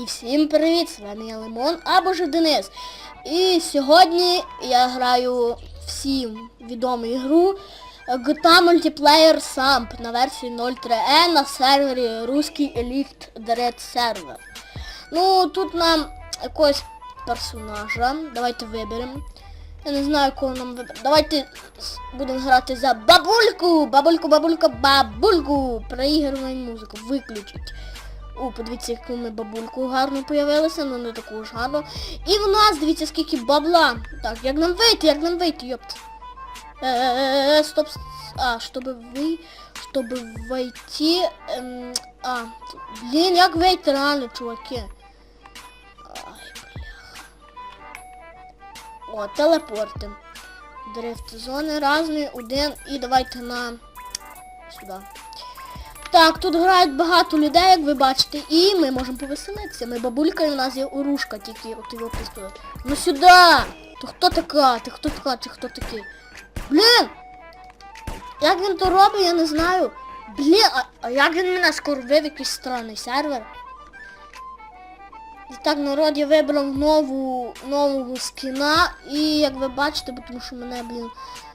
І всім привіт! З вами я Лимон або ж Денис. І сьогодні я граю всім відому ігру GTA Multiplayer Samp на версії 0.3e на сервері Руський Elite Dread Server. Ну, тут нам якогось персонажа. Давайте виберемо. Я не знаю, кого нам вибрати. Давайте будемо грати за бабульку! Бабульку, бабулька, бабульку! Проігруємо музику. Виключить. О, подивіться, яку ми бабульку гарно появилися, ну не таку ж гарну. І в нас, дивіться, скільки бабла. Так, як нам вийти, як нам вийти, йопт. Е, стоп. А, щоб ви... Щоб войти... Ем, а, блін, як вийти реально, чуваки? Ай, бляха. О, телепорти. Дрифт зони різні, один і давайте на... Сюди. Так, тут грають багато людей, як ви бачите, і ми можемо повеселитися. Ми бабулька і у нас є урушка, тільки от його пістолет. Ну сюди! Ти хто така? Ти хто така? Ти хто такий? Блін! Як він то робить, я не знаю. Блін, а, а як він мене скорбив якийсь странний сервер? І так, народ, я вибрав нову, нового скіна, і як ви бачите, тому що мене, блін,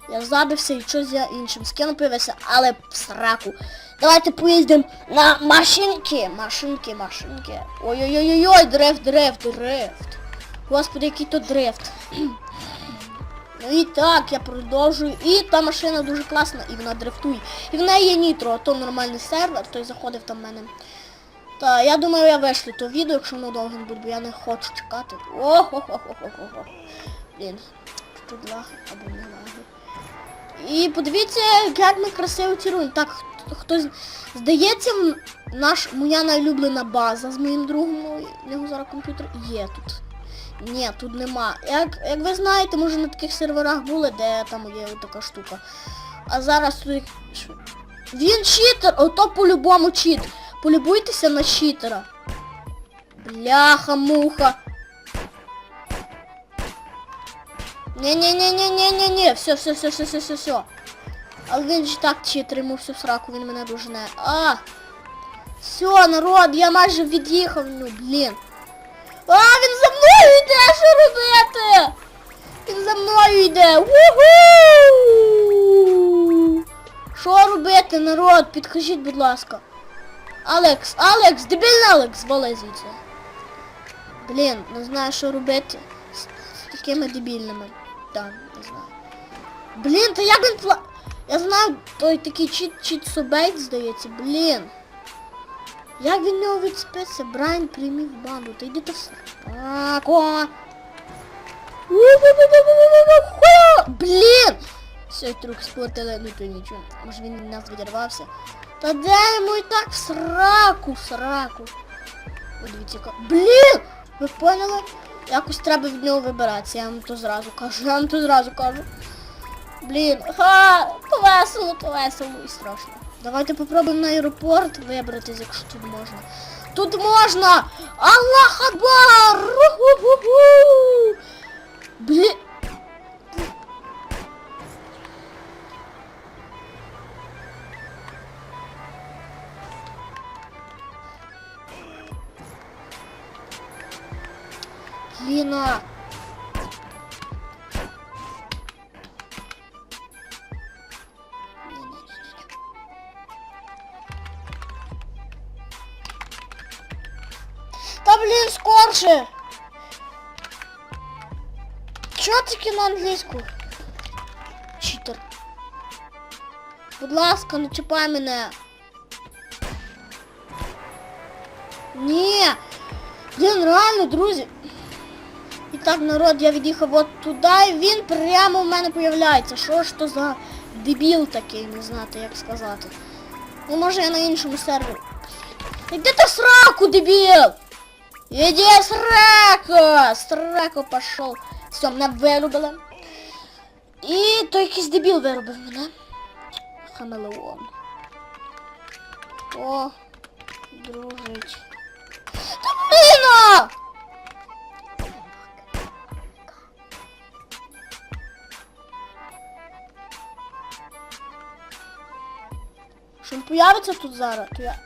я забився і щось я іншим скіном появився, але в сраку. Давайте поїздимо на машинки. Машинки, машинки. Ой-ой-ой-ой, дрифт, дрифт, дрифт. Господи, який то дрифт. Ну і так, я продовжую. І та машина дуже класна, і вона дрифтує. І в неї є нітро, а то нормальний сервер, той заходив там в мене. Та я думаю, я вишлю то відео, якщо воно довго буде, бо я не хочу чекати. Охо-хо-хо-хо-хо. Блін, тут лаги або не лаги. І подивіться, як ми красиво тіруємо. Так, хтось здається, наш моя найлюблена база з моїм другом, ну, в нього зараз комп'ютер є тут. Ні, тут нема. Як, як ви знаєте, може на таких серверах були, де там є така штука. А зараз тут... Він читер, ото по-любому чит. Полюбуйтеся на читера. Бляха-муха. Не-не-не-не-не-не-не. Все, все, все, все, все, все, все. Але він ж так читер, йому всю сраку, він мене дуже не. А! Все, народ, я майже від'їхав, ну, блін. А, він за мною йде, що робити? Він за мною йде. Уху! Що робити, народ? Підкажіть, будь ласка. Алекс, Алекс, дебільний Алекс, вали звідси. Блін, не знаю, що робити з такими дебільними. Так, не знаю. Блін, та як він пла... Я знаю, той такий чіт, чіт собейт, здається, блін. Як він нього відспиться? Брайан приймів банду. Та йди ти в сраку. Хуя! Блін! Все, трюк сплатили, ну то нічого. Може він від нас відірвався. Та де йому і так в сраку, в сраку. О, дивіться, яка... Блін! Ви поняли? Якось треба від нього вибиратися, я вам то зразу кажу, я вам то зразу кажу. Блін, ха, то весело, то весело і страшно. Давайте попробуємо на аеропорт вибратися, якщо тут можна. Тут можна! Аллах Акбар! Блін, скорше! Чого тільки на англійську? Читер. Будь ласка, не чіпай мене. Ні! Блін, реально, друзі. І народ, я від'їхав от туди, і він прямо в мене появляється. Що ж то за дебіл такий, не знати, як сказати. Ну, може я на іншому сервері. Іди в сраку, дебіл! Иди сраку! Сраку пошел. Все, мене вирубили. І той якийсь дебіл вирубив мене. Хамелеон. О, дружить. Та бліна! Що він появиться тут зараз, то я...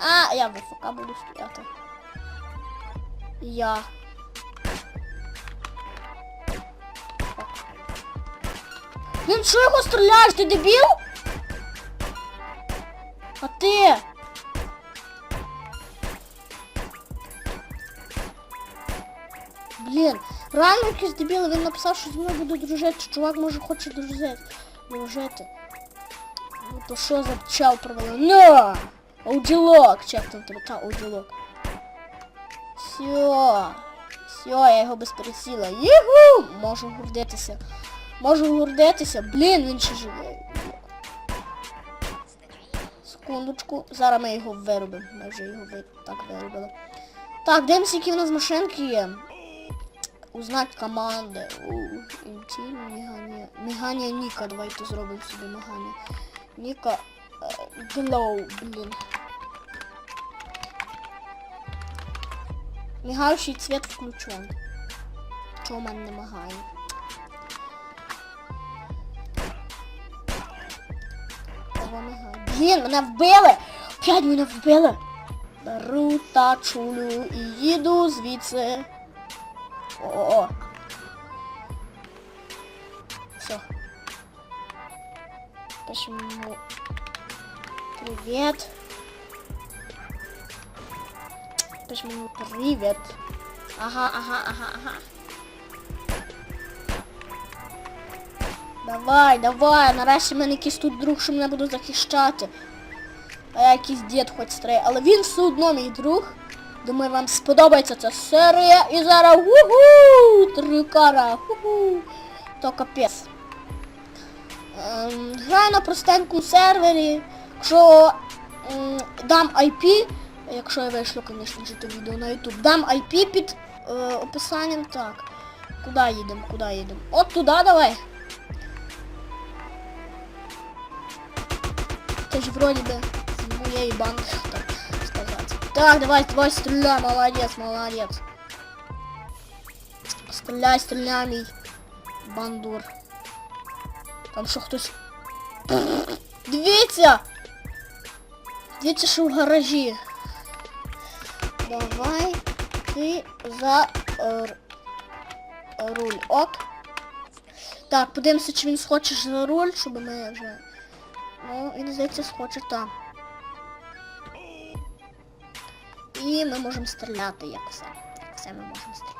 А, я в ФК буду стояти. Я. Він що його стріляєш? Ти дебіл? А ти? Блін, реально якийсь дебіл, він написав, що зі мною буде дружити. Чувак може хоче дружити. Дружити. Ну то що за чел провели? На! Ауділок! Чек там тебе, та ауділок. Все. Все, я його без пересіла. Єгу! Можу гордитися. Можу гордитися. Блін, він ще живий. Секундочку. Зараз ми його виробимо. Ми вже його ви... так виробили. Так, дивимося, які в нас машинки є. Узнать команди. У, інтим, мігання. Мігання Ніка. Давайте зробимо собі мігання. Ніка. е, Глоу, блін. Мигаючий цвет включен. В мене не мигає? Блін, мене вбили! П'ять мене вбили! Беру та чулю і їду звідси. О-о-о. Все. Пишемо. Привет. Пишемо йому привіт. Ага, ага, ага, ага. Давай, давай, нарешті в мене якийсь тут друг, що мене буде захищати. А я якийсь дід хоч старий, але він все одно мій друг. Думаю, вам сподобається ця серія. І зараз уху! Трикара, уху! То капець. Ем, граю на простенькому сервері. Якщо ем, дам IP, якщо я вийшлю, звісно ж, то відео на YouTube, дам IP під е, описанням. Так. Куди їдемо? Куди їдемо? От туди давай. Це ж вроді би з моєї банки, так сказати. Так, давай, давай, стріляй, молодець, молодець. Стріляй, стріляй, мій бандур. Там що хтось. Дивіться! Дивіться, що в гаражі. Давай ти за е, руль. Ок. Так, подивимося, чи він схоче за руль, щоб ми вже... Ну, він, здається, схоче там. І ми можемо стріляти, як все. Як все ми можемо стріляти.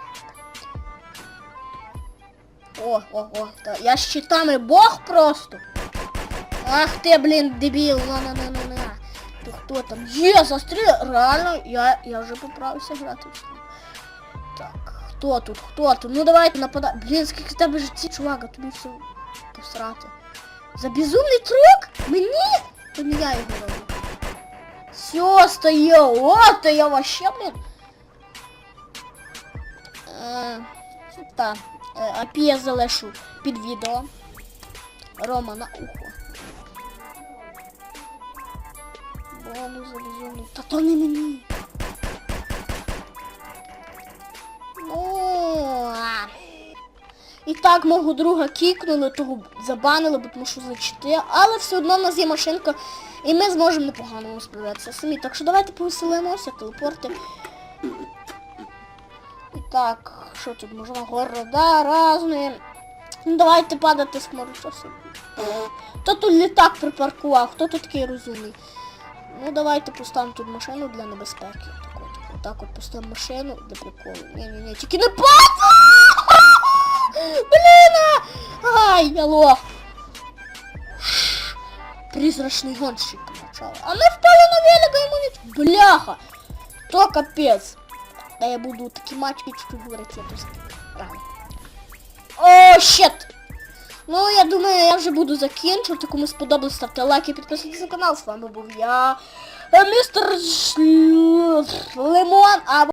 О, о, о, та я щитами бог просто. Ах ти, блін, дебіл, на хто там? Є, застріляв. Реально, я, я вже поправився грати. Так, хто тут, хто тут? Ну давайте нападай. Блін, скільки в тебе житті, чувак, а тобі все посрати. За безумний трюк? Мені? То не. Все, стою. О, то я вообще, блін. Е, так. Е, AP я залишу під відео. Рома на ухо. Бонус за безумний. Та то не мені. І так мого друга кікнули, того забанили, бо тому що за чити, але все одно в нас є машинка, і ми зможемо непогано справлятися самі. Так що давайте повеселимося, телепорти. І так, що тут можна? Города разні. Ну давайте падати з моря що собі. Хто тут літак припаркував? Хто тут такий розумний? Ну давайте поставимо тут машину для небезпеки. Так от, отак от поставимо машину для приколу. Ні-ні-ні, тільки не падай! Блін! Ай, я лох. Призрачний гонщик почав. А ми впали на велика йому не... Бляха! То капець. Да я буду такі матчі чуть говорити, я рано. О, щет! Ну, я думаю, я вже буду закінчувати. Кому сподобалось, ставте лайки, підписуйтесь на канал. З вами був я, е, містер Лимон, або